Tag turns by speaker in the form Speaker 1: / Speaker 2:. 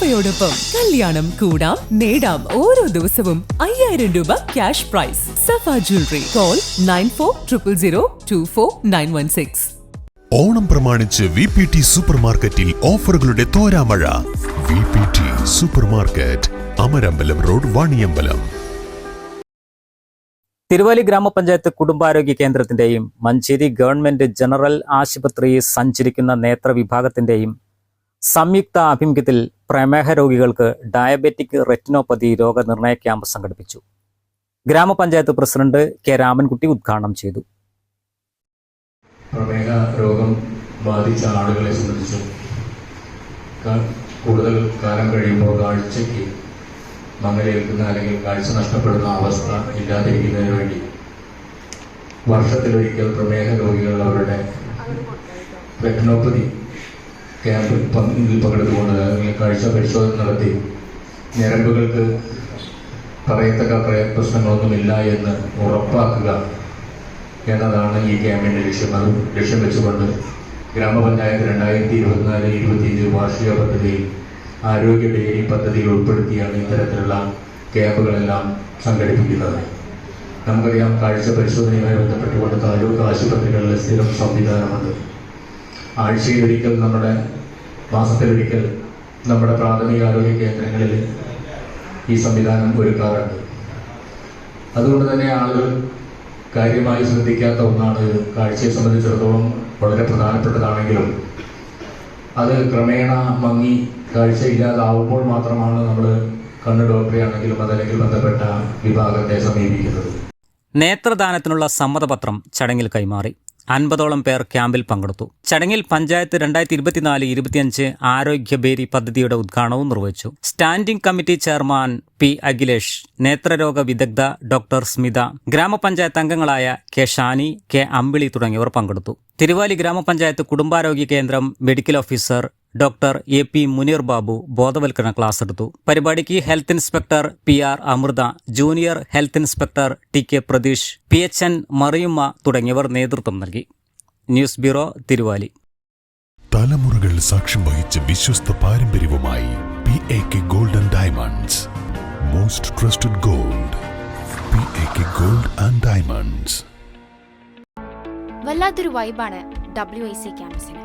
Speaker 1: സഫയോടൊപ്പം കല്യാണം കൂടാം നേടാം ഓരോ ദിവസവും അയ്യായിരം രൂപ cash prize Safa jewellery call nine four triple zero two four nine one six
Speaker 2: Onam പ്രമാണിച്ച് വി പി ടി സൂപ്പർ മാർക്കറ്റിൽ ഓഫറുകളുടെ തോരാമഴ. V P T super market Amarambalam road Vaniyambalam.
Speaker 3: Thiruvali ഗ്രാമപഞ്ചായത്ത് കുടുംബാരോഗ്യ കേന്ദ്രത്തിന്റെയും മഞ്ചേരി ഗവൺമെന്റ് ജനറൽ ആശുപത്രി സഞ്ചരിക്കുന്ന നേത്ര വിഭാഗത്തിന്റെയും സംയുക്ത ആഭിമുഖ്യത്തിൽ പ്രമേഹ രോഗികൾക്ക് ഡയബറ്റിക് റെറ്റിനോപ്പതി രോഗനിർണയ ക്യാമ്പ് സംഘടിപ്പിച്ചു. ഗ്രാമപഞ്ചായത്ത് പ്രസിഡന്റ് കെ രാമൻകുട്ടി ഉദ്ഘാടനം ചെയ്തു.
Speaker 4: പ്രമേഹ രോഗം ബാധിച്ച ആളുകളെ സംബന്ധിച്ചും കൂടുതൽ കാലം കഴിയുമ്പോൾ കാഴ്ചയ്ക്ക് മങ്ങലേൽക്കുന്ന അല്ലെങ്കിൽ കാഴ്ച നഷ്ടപ്പെടുന്ന അവസ്ഥ ഇല്ലാതിരിക്കുന്നതിന് വേണ്ടി വർഷത്തിലൊരിക്കൽ പ്രമേഹ രോഗികൾ അവരുടെ റെറ്റിനോപ്പതി ക്യാമ്പിൽ പങ്കെടുത്തുകൊണ്ട് അല്ലെങ്കിൽ കാഴ്ച പരിശോധന നടത്തി. ഞരമ്പുകൾക്ക് പറയത്തക്ക പ്രശ്നങ്ങളൊന്നുമില്ല എന്ന് ഉറപ്പാക്കുക എന്നതാണ് ഈ ക്യാമ്പിന്റെ ലക്ഷ്യം. അത് ലക്ഷ്യം വെച്ചുകൊണ്ട് ഗ്രാമപഞ്ചായത്ത് രണ്ടായിരത്തി ഇരുപത്തിനാല് ഇരുപത്തിയഞ്ച് വാർഷിക പദ്ധതിയിൽ ആരോഗ്യ ഡെയിലി പദ്ധതിയിൽ ഉൾപ്പെടുത്തിയാണ് ഇത്തരത്തിലുള്ള ക്യാമ്പുകളെല്ലാം സംഘടിപ്പിക്കുന്നത്. നമുക്കറിയാം കാഴ്ച പരിശോധനയുമായി ബന്ധപ്പെട്ടുകൊണ്ട് താലൂക്ക് ആശുപത്രികളിലെ സ്ഥിരം സംവിധാനമുണ്ട്. ആഴ്ചയിലൊരിക്കൽ നമ്മുടെ മാസത്തിലൊരിക്കൽ നമ്മുടെ പ്രാഥമിക ആരോഗ്യ കേന്ദ്രങ്ങളിൽ ഈ സംവിധാനം ഒരുക്കാറുണ്ട്. അതുകൊണ്ട് തന്നെ ആളുകൾ കാര്യമായി ശ്രദ്ധിക്കാത്ത ഒന്നാണ്. കാഴ്ചയെ സംബന്ധിച്ചിടത്തോളം വളരെ പ്രധാനപ്പെട്ടതാണെങ്കിലും അത് ക്രമേണ മങ്ങി കാഴ്ച ഇല്ലാതാവുമ്പോൾ മാത്രമാണ് നമ്മൾ കണ്ണ് ഡോക്ടറെ ആണെങ്കിലും അതല്ലെങ്കിൽ ബന്ധപ്പെട്ട വിഭാഗത്തെ സമീപിക്കുന്നത്.
Speaker 3: നേത്രദാനത്തിനുള്ള സമ്മതപത്രം ചടങ്ങിൽ കൈമാറി. അൻപതോളം പേർ ക്യാമ്പിൽ പങ്കെടുത്തു. ചടങ്ങിൽ പഞ്ചായത്ത് രണ്ടായിരത്തി ഇരുപത്തിനാല് ഇരുപത്തിയഞ്ച് ആരോഗ്യബേരി പദ്ധതിയുടെ ഉദ്ഘാടനവും നിർവഹിച്ചു. Standing committee chairman P Akhilesh നേത്രരോഗ വിദഗ്ധ ഡോക്ടർ സ്മിത ഗ്രാമപഞ്ചായത്ത് അംഗങ്ങളായ കെ ഷാനി കെ അമ്പിളി തുടങ്ങിയവർ പങ്കെടുത്തു. തിരുവാലി ഗ്രാമപഞ്ചായത്ത് കുടുംബാരോഗ്യ കേന്ദ്രം medical officer doctor A P Muneer Babu ബോധവൽക്കരണ ക്ലാസ് എടുത്തു. പരിപാടിക്ക് health inspector P R Amrutha junior health inspector T K Pratheesh P H N Mariyumma തുടങ്ങിയവർ നേതൃത്വം നൽകി. News bureau Thiruvali.
Speaker 2: തലമുറകൾ സാക്ഷ്യം വഹിച്ച വിശ്വസ്ത പാരമ്പര്യവുമായി P A K gold and diamonds. Most trusted gold P A K gold and diamonds.
Speaker 5: വല്ലാത്തൊരു വൈബാണ് ഡബ്ല്യു ഐ സി ക്യാമ്പസിന്